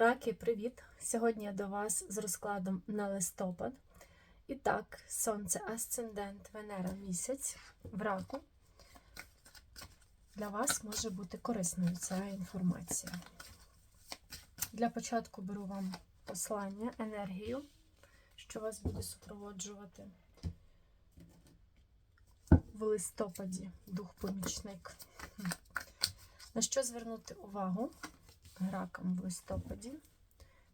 Раки, привіт! Сьогодні я до вас з розкладом на листопад. І так, Сонце, Асцендент, Венера місяць в раку. Для вас може бути корисною ця інформація. Для початку беру вам послання, енергію, що вас буде супроводжувати в листопаді дух-помічник. На що звернути увагу? Раком в листопаді,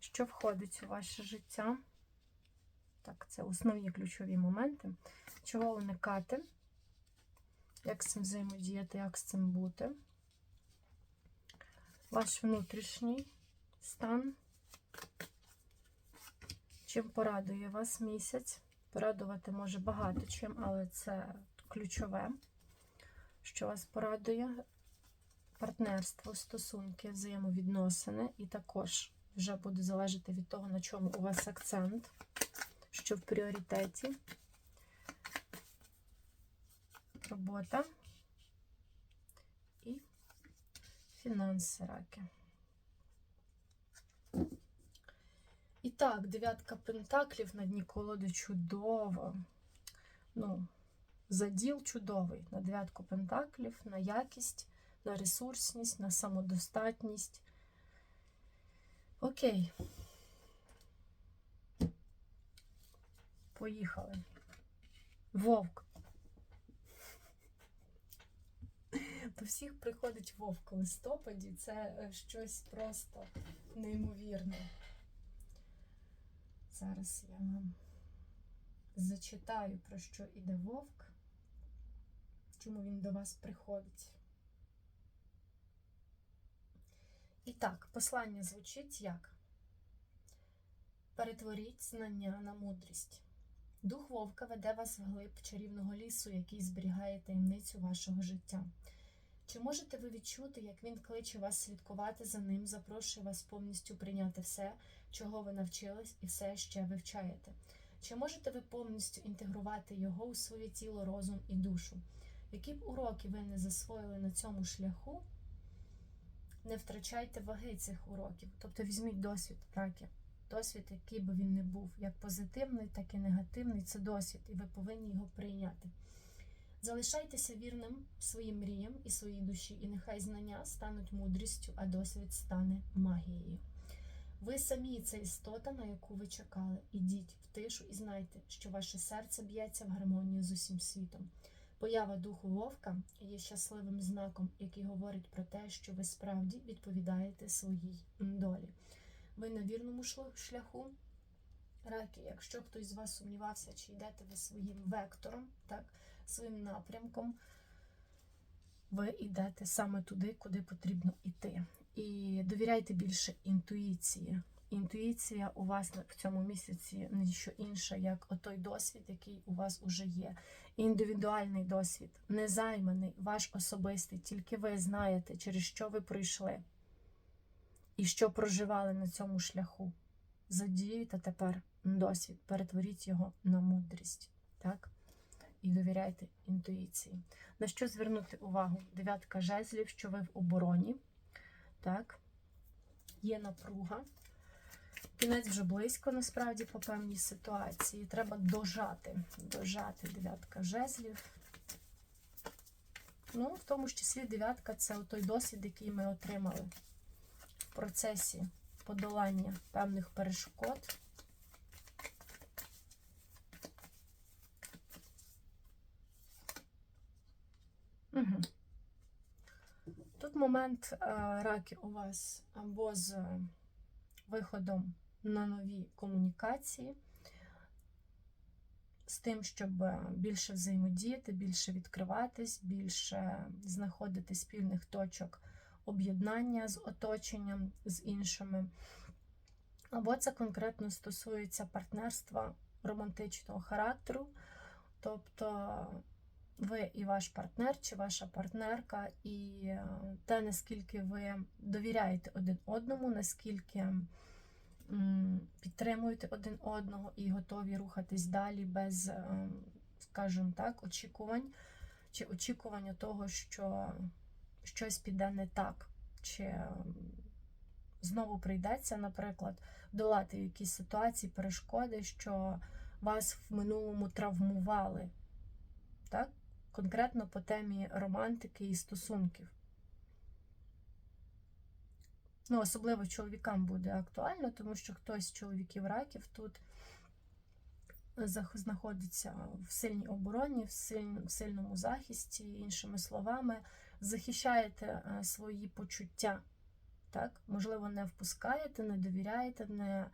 що входить у ваше життя. Так, це основні ключові моменти. Чого уникати, як з цим взаємодіяти, як з цим бути. Ваш внутрішній стан. Чим порадує вас місяць? Порадувати може багато чим, але це ключове, що вас порадує партнерство, стосунки, взаємовідносини, і також вже буде залежати від того, на чому у вас акцент, що в пріоритеті. Робота і фінанси раки. І так, дев'ятка пентаклів на дні колоди чудово. Ну, заділ чудовий на дев'ятку пентаклів, на якість на ресурсність, на самодостатність. Окей. Поїхали. Вовк. До всіх приходить вовк у листопаді. Це е, щось просто неймовірне. Зараз я вам зачитаю, про що іде вовк, чому він до вас приходить. І так, послання звучить як: Перетворіть знання на мудрість. Дух вовка веде вас вглиб чарівного лісу, який зберігає таємницю вашого життя. Чи можете ви відчути, як він кличе вас слідкувати за ним, запрошує вас повністю прийняти все, чого ви навчились, і все ще вивчаєте? Чи можете ви повністю інтегрувати його у своє тіло, розум і душу? Які б уроки ви не засвоїли на цьому шляху? Не втрачайте ваги цих уроків. Тобто візьміть досвід раки. Досвід, який би він не був, як позитивний, так і негативний, це досвід, і ви повинні його прийняти. Залишайтеся вірним своїм мріям і своїй душі, і нехай знання стануть мудрістю, а досвід стане магією. Ви самі це істота, на яку ви чекали. Ідіть в тишу і знайте, що ваше серце б'ється в гармонії з усім світом. Поява духу вовка є щасливим знаком, який говорить про те, що ви справді відповідаєте своїй долі. Ви на вірному шляху. Раки, якщо хтось з вас сумнівався, чи йдете ви своїм вектором, так, своїм напрямком, ви йдете саме туди, куди потрібно йти. І довіряйте більше інтуїції. Інтуїція у вас в цьому місяці не що інше, як отой досвід, який у вас уже є. Індивідуальний досвід, незайманий, ваш особистий, тільки ви знаєте, через що ви пройшли і що проживали на цьому шляху. Задіюйте тепер досвід, перетворіть його на мудрість. Так? І довіряйте інтуїції. На що звернути увагу? Дев'ятка жезлів, що ви в обороні. Так? Є напруга. Кінець вже близько, насправді, по певній ситуації. Треба дожати. Дожати дев'ятка жезлів. Ну, в тому числі дев'ятка це той досвід, який ми отримали в процесі подолання певних перешкод. Угу. Тут момент а, раки у вас або з виходом на нові комунікації, з тим, щоб більше взаємодіяти, більше відкриватись, більше знаходити спільних точок об'єднання з оточенням, з іншими. Або це конкретно стосується партнерства романтичного характеру, тобто ви і ваш партнер, чи ваша партнерка, і те, наскільки ви довіряєте один одному, наскільки підтримуєте один одного і готові рухатись далі без, ем, скажімо так, очікувань, чи очікування того, що щось піде не так, чи ем, знову прийдеться, наприклад, долати якісь ситуації, перешкоди, що вас в минулому травмували. Так? Конкретно по темі романтики і стосунків. Ну, особливо чоловікам буде актуально, тому що хтось з чоловіків раків тут знаходиться в сильній обороні, в сильному захисті, іншими словами, захищаєте е, свої почуття. Так? Можливо, не впускаєте, не довіряєте, не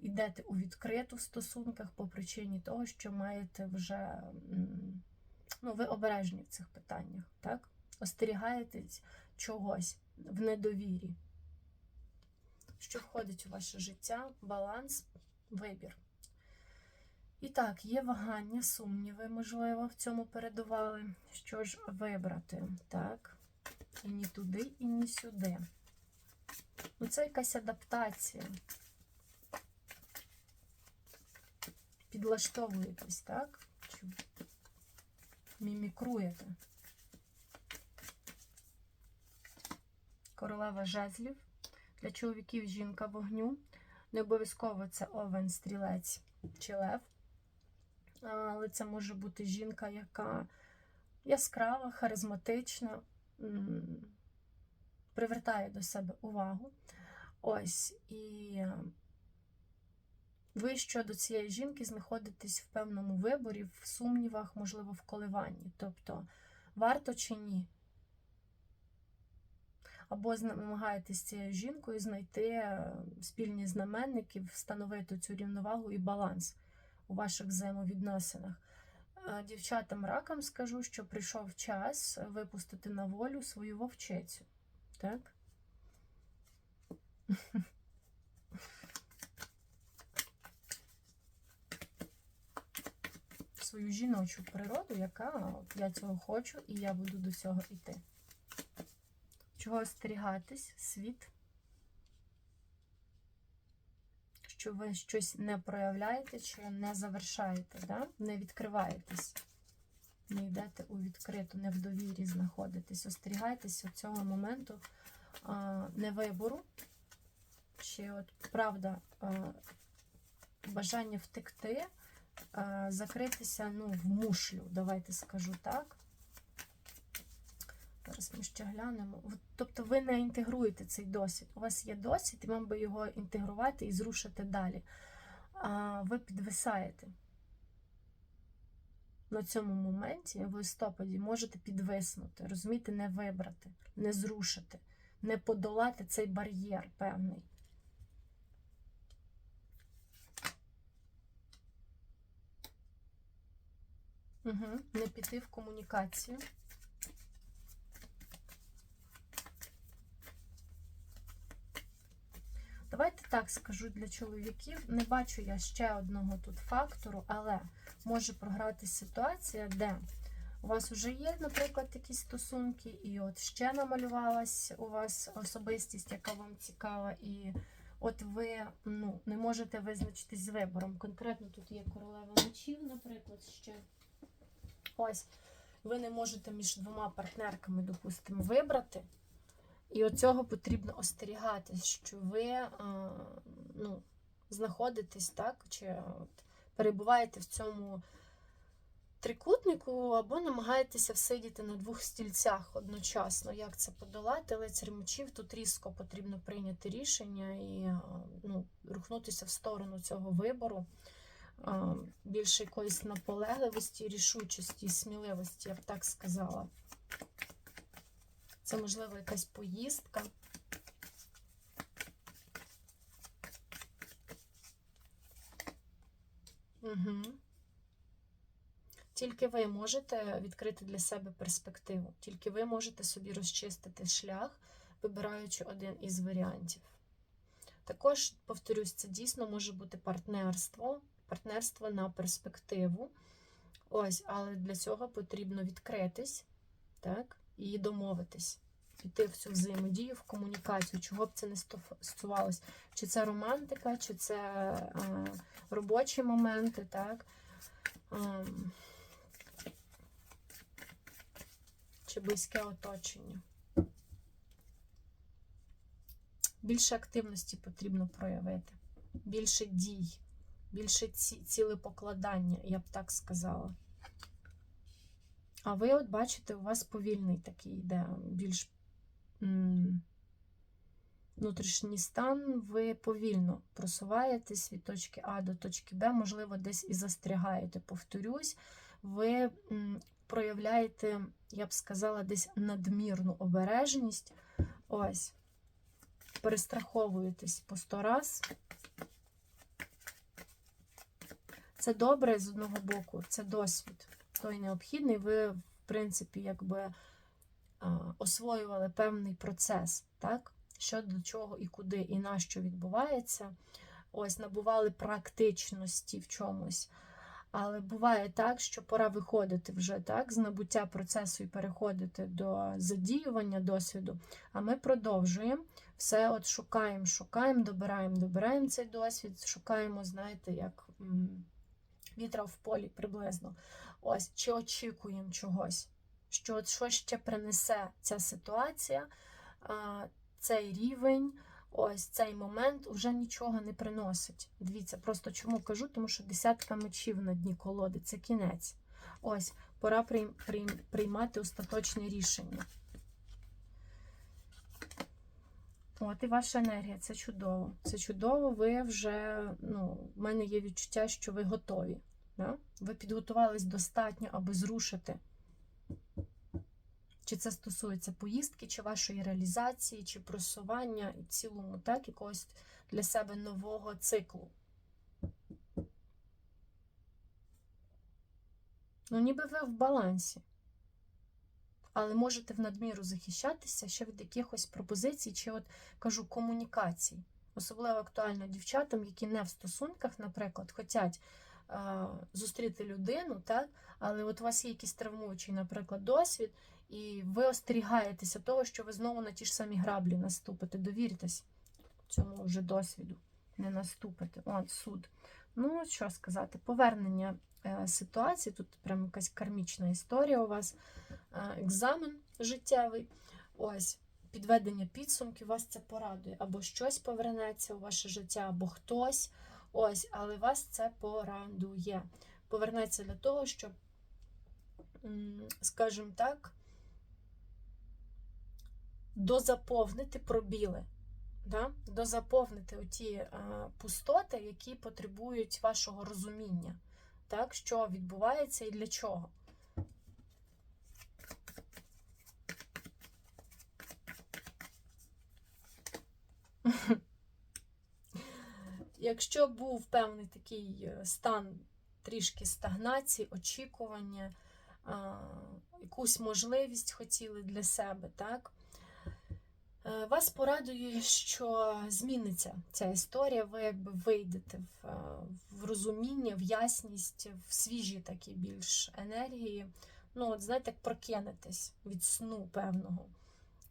йдете у відкриту в стосунках по причині того, що маєте вже. Ну, ви обережні в цих питаннях, так? Остерігаєтесь чогось в недовірі. Що входить у ваше життя, баланс, вибір. І так, є вагання, сумніви, можливо, в цьому передували. Що ж вибрати? Так. І ні туди, і ні сюди. Ну, це якась адаптація. Підлаштовуєтесь, так? Чи мімікруєте. Королева жезлів. Для чоловіків жінка вогню. Не обов'язково це овен, стрілець чи лев. Але це може бути жінка, яка яскрава, харизматична, привертає до себе увагу. Ось. І ви щодо цієї жінки знаходитесь в певному виборі, в сумнівах, можливо, в коливанні. Тобто, варто чи ні? Або намагаєтесь з жінкою знайти е, спільні знаменники, встановити цю рівновагу і баланс у ваших взаємовідносинах. Е, Дівчатам ракам скажу, що прийшов час випустити на волю свою вовчицю. Так? Свою жіночу природу, яка я цього хочу і я буду до цього йти. Чого остерігатись? Світ. Що ви щось не проявляєте чи не завершаєте, да? не відкриваєтесь, не йдете у відкриту, не в довірі знаходитесь. Остерігайтеся цього моменту а, невибору, чи от правда а, бажання втекти, закритися ну, в мушлю, давайте скажу так. Зараз ми ще глянемо. Тобто ви не інтегруєте цей досвід. У вас є досвід, і вам би його інтегрувати і зрушити далі. А ви підвисаєте. На цьому моменті, в листопаді, можете підвиснути, розумієте, не вибрати, не зрушити, не подолати цей бар'єр певний. Угу. Не піти в комунікацію. Давайте так скажу для чоловіків. Не бачу я ще одного тут фактору, але може програти ситуація, де у вас вже є, наприклад, якісь стосунки, і от ще намалювалась у вас особистість, яка вам цікава, і от ви ну, не можете визначитись з вибором. Конкретно тут є королева мечів, наприклад, ще. Ось, ви не можете між двома партнерками, допустимо, вибрати. І от цього потрібно остерігатись, що ви ну, знаходитесь, так, чи от, перебуваєте в цьому трикутнику, або намагаєтеся всидіти на двох стільцях одночасно. Як це подолати? Лицар мечів тут різко потрібно прийняти рішення і ну, рухнутися в сторону цього вибору. Більше якоїсь наполегливості, рішучості сміливості, я б так сказала. Це, можливо, якась поїздка. Угу. Тільки ви можете відкрити для себе перспективу. Тільки ви можете собі розчистити шлях, вибираючи один із варіантів. Також, повторюсь, це дійсно може бути партнерство, партнерство на перспективу. Ось, але для цього потрібно відкритись, так? І домовитись, піти в цю взаємодію, в комунікацію, чого б це не стосувалось. Чи це романтика, чи це а, робочі моменти, так? А, чи близьке оточення. Більше активності потрібно проявити, більше дій, більше ці, цілепокладання, я б так сказала. А ви, от бачите, у вас повільний такий йде, більш внутрішній стан, ви повільно просуваєтесь від точки А до точки Б, можливо, десь і застрягаєте. Повторюсь, ви проявляєте, я б сказала, десь надмірну обережність. Ось, перестраховуєтесь по сто раз. Це добре з одного боку, це досвід. Той необхідний. Ви, в принципі, якби освоювали певний процес, так? Що до чого і куди, і на що відбувається. Ось, набували практичності в чомусь. Але буває так, що пора виходити вже так, з набуття процесу і переходити до задіювання досвіду. А ми продовжуємо все от шукаємо, шукаємо, добираємо, добираємо цей досвід, шукаємо, знаєте, як вітра в полі приблизно. Ось, чи очікуємо чогось, що що ще принесе ця ситуація, цей рівень. Ось цей момент вже нічого не приносить. Дивіться, просто чому кажу, тому що десятка мечів на дні колоди це кінець. Ось, пора прийм, прийм, приймати остаточне рішення. От і ваша енергія, це чудово. Це чудово, ви вже, ну, в мене є відчуття, що ви готові. Да? Ви підготувались достатньо, аби зрушити. Чи це стосується поїздки, чи вашої реалізації, чи просування і в цілому, так, якогось для себе нового циклу. Ну, ніби ви в балансі. Але можете в надміру захищатися ще від якихось пропозицій, чи, от кажу, комунікацій. Особливо актуально дівчатам, які не в стосунках, наприклад, хочуть а, зустріти людину, так? але от у вас є якийсь травмуючий, наприклад, досвід, і ви остерігаєтеся того, що ви знову на ті ж самі граблі наступите. Довіртесь цьому вже досвіду, не наступите. От суд. Ну, що сказати, повернення е, ситуації, тут прям якась кармічна історія у вас, е, екзамен життєвий. Ось, підведення підсумків, вас це порадує. Або щось повернеться у ваше життя, або хтось. Ось, але вас це порадує. Повернеться для того, щоб, скажімо так, дозаповнити пробіли. Да? Дозаповнити оті е, пустоти, які потребують вашого розуміння, так? що відбувається і для чого. Якщо був певний такий е, стан трішки стагнації, очікування, якусь можливість хотіли для себе, так? Е, Вас порадує, що зміниться ця історія, ви якби вийдете в, е, в розуміння, в ясність, в свіжі такі більш енергії. Ну, от знаєте, як прокинетесь від сну певного.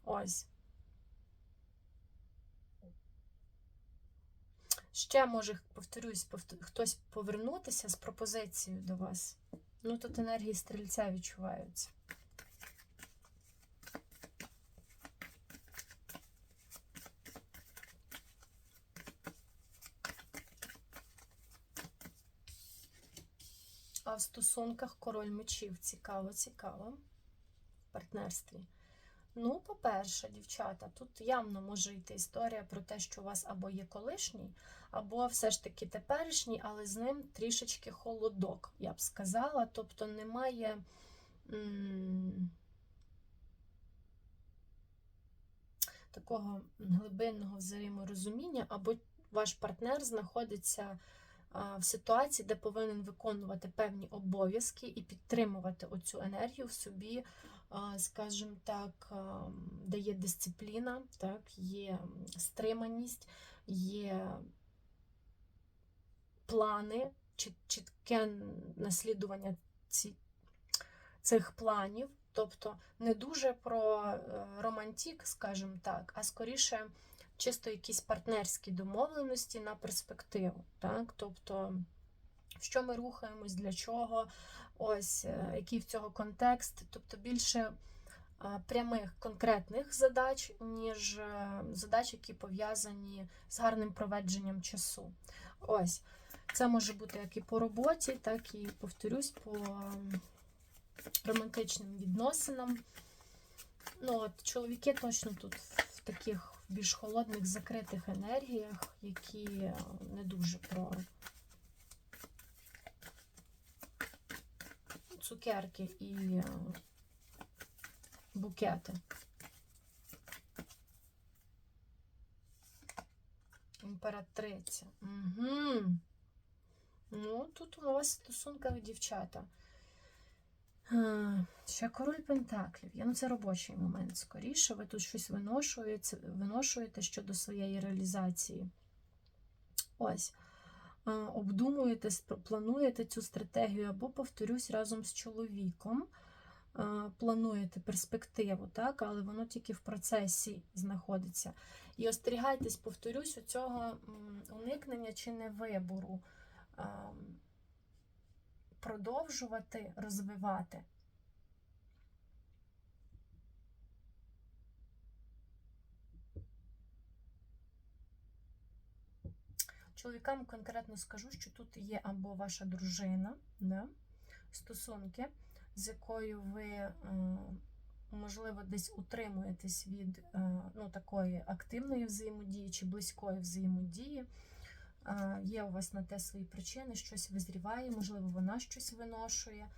Ось. Ще може, повторюсь, повтор- хтось повернутися з пропозицією до вас. Ну, тут енергії стрільця відчуваються. Стосунках король мечів цікаво, цікаво. В партнерстві. Ну, по-перше, дівчата, тут явно може йти історія про те, що у вас або є колишній, або все ж таки теперішній, але з ним трішечки холодок, я б сказала. Тобто немає. Такого глибинного взаєморозуміння, або ваш партнер знаходиться в ситуації, де повинен виконувати певні обов'язки і підтримувати оцю енергію в собі, скажімо так, де є дисципліна, так, є стриманість, є плани, чіт- чітке наслідування ці, цих планів. Тобто не дуже про е, романтик, скажімо так, а скоріше чисто якісь партнерські домовленості на перспективу. Так? Тобто, що ми рухаємось, для чого, ось е, який в цього контекст. Тобто більше прямих конкретних задач, ніж е, задач, які пов'язані з гарним проведженням часу. Ось. Це може бути як і по роботі, так і, повторюсь, по ем, романтичним відносинам. Ну, от, чоловіки точно тут в таких більш холодних, закритих енергіях, які е, не дуже про цукерки і е, букети. Імператриця. Угу. Ну, тут у вас стосунках дівчата. Ще король Пентаклів. Я ну це робочий момент. Скоріше, ви тут щось виношуєте, виношуєте щодо своєї реалізації. Ось. Обдумуєте, плануєте цю стратегію, або, повторюсь, разом з чоловіком. Плануєте перспективу, так, але воно тільки в процесі знаходиться. І остерігайтесь, повторюсь, у цього уникнення чи не вибору продовжувати розвивати. Чоловікам конкретно скажу, що тут є або ваша дружина, да, стосунки, з якою ви, е, можливо, десь утримуєтесь від е, ну, такої активної взаємодії чи близької взаємодії. Е, Є у вас на те свої причини, щось визріває, можливо, вона щось виношує,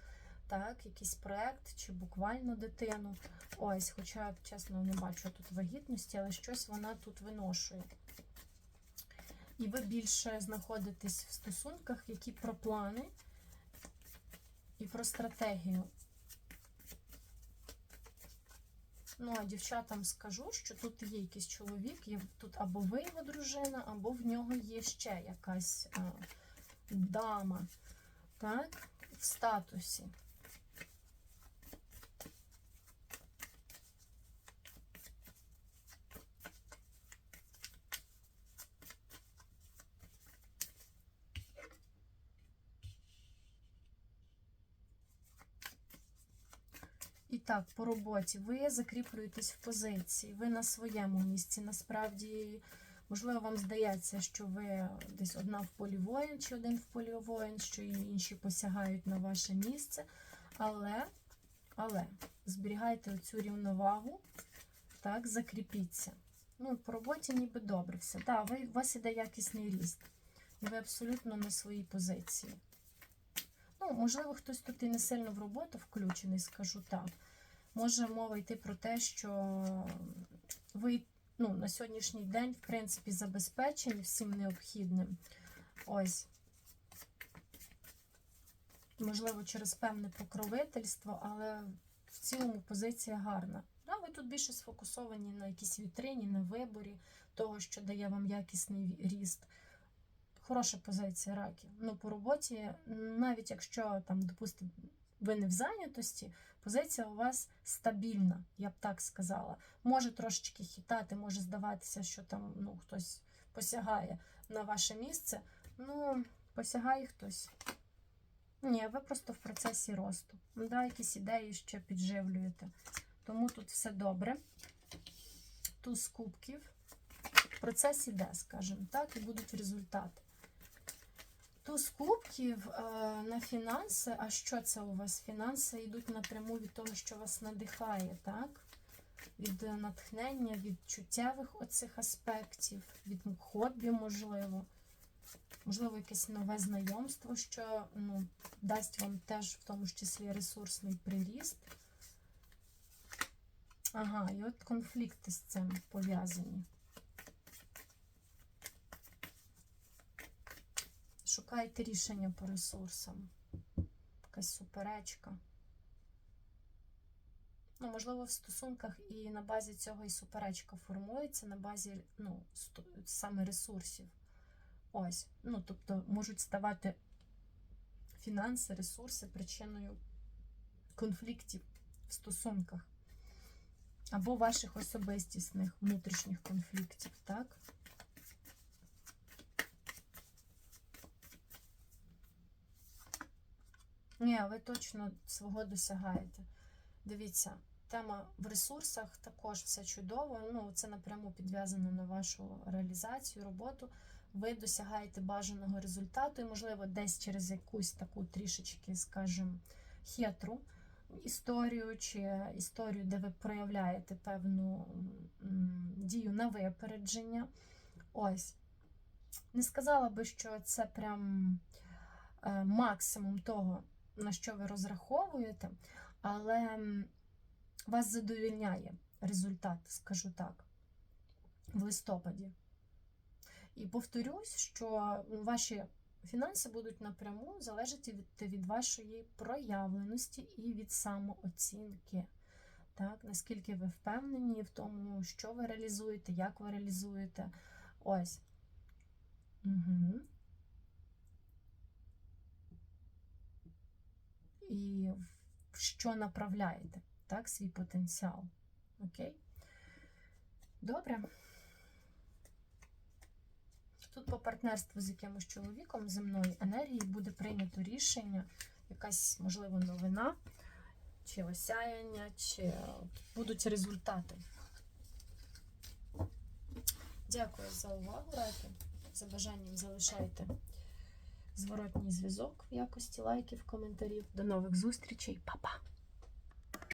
так, якийсь проект чи буквально дитину. Ось, хоча, чесно, не бачу тут вагітності, але щось вона тут виношує. І ви більше знаходитесь в стосунках, які про плани і про стратегію. Ну, а дівчатам скажу, що тут є якийсь чоловік, є тут або ви його дружина, або в нього є ще якась а, дама, так, в статусі. І так, по роботі ви закріплюєтесь в позиції, ви на своєму місці. Насправді, можливо, вам здається, що ви десь одна в полі воїн чи один в полі воїн, що інші посягають на ваше місце. Але, але зберігайте цю рівновагу, так, закріпіться. Ну, по роботі ніби добре все. Так, ви, у вас іде якісний ріст. І ви абсолютно на своїй позиції. Ну, можливо, хтось тут і не сильно в роботу включений, скажу так. Може мова йти про те, що ви ну, на сьогоднішній день, в принципі, забезпечені всім необхідним. Ось. Можливо, через певне покровительство, але в цілому позиція гарна. Да, ви тут більше сфокусовані на якійсь вітрині, на виборі того, що дає вам якісний ріст хороша позиція раків. Ну, по роботі, навіть якщо там, допустимо, ви не в зайнятості, позиція у вас стабільна, я б так сказала. Може трошечки хитати, може здаватися, що там ну, хтось посягає на ваше місце. Ну, посягає хтось. Ні, ви просто в процесі росту. Ну, Да, якісь ідеї ще підживлюєте. Тому тут все добре. Туз кубків. Процес іде, скажімо так, і будуть результати. Туз кубків е, на фінанси. А що це у вас? Фінанси йдуть напряму від того, що вас надихає, так? Від е, натхнення, від чуттєвих оцих аспектів, від хобі, можливо. Можливо, якесь нове знайомство, що ну, дасть вам теж в тому ж числі ресурсний приріст. Ага, і от конфлікти з цим пов'язані. Шукайте рішення по ресурсам. Якась суперечка. Ну, можливо, в стосунках і на базі цього і суперечка формується, на базі ну, саме ресурсів. Ось. Ну, тобто можуть ставати фінанси, ресурси причиною конфліктів в стосунках. Або ваших особистісних внутрішніх конфліктів, так? Ні, ви точно свого досягаєте. Дивіться, тема в ресурсах також все чудово. Ну, це напряму підв'язано на вашу реалізацію, роботу. Ви досягаєте бажаного результату, і, можливо, десь через якусь таку трішечки, скажімо, хитру історію чи історію, де ви проявляєте певну дію на випередження. Ось. Не сказала би, що це прям е, максимум того, на що ви розраховуєте, але вас задовільняє результат, скажу так, в листопаді. І повторюсь, що ваші фінанси будуть напряму залежати від, від вашої проявленості і від самооцінки. Так, наскільки ви впевнені в тому, що ви реалізуєте, як ви реалізуєте. Ось. Угу. І в що направляєте, так, свій потенціал. Окей? Добре. Тут по партнерству з якимось чоловіком земної енергії буде прийнято рішення, якась, можливо, новина, чи осяяння, чи будуть результати. Дякую за увагу, раки. За бажанням залишайте зворотній зв'язок в якості лайків, коментарів. До нових зустрічей, Па-па!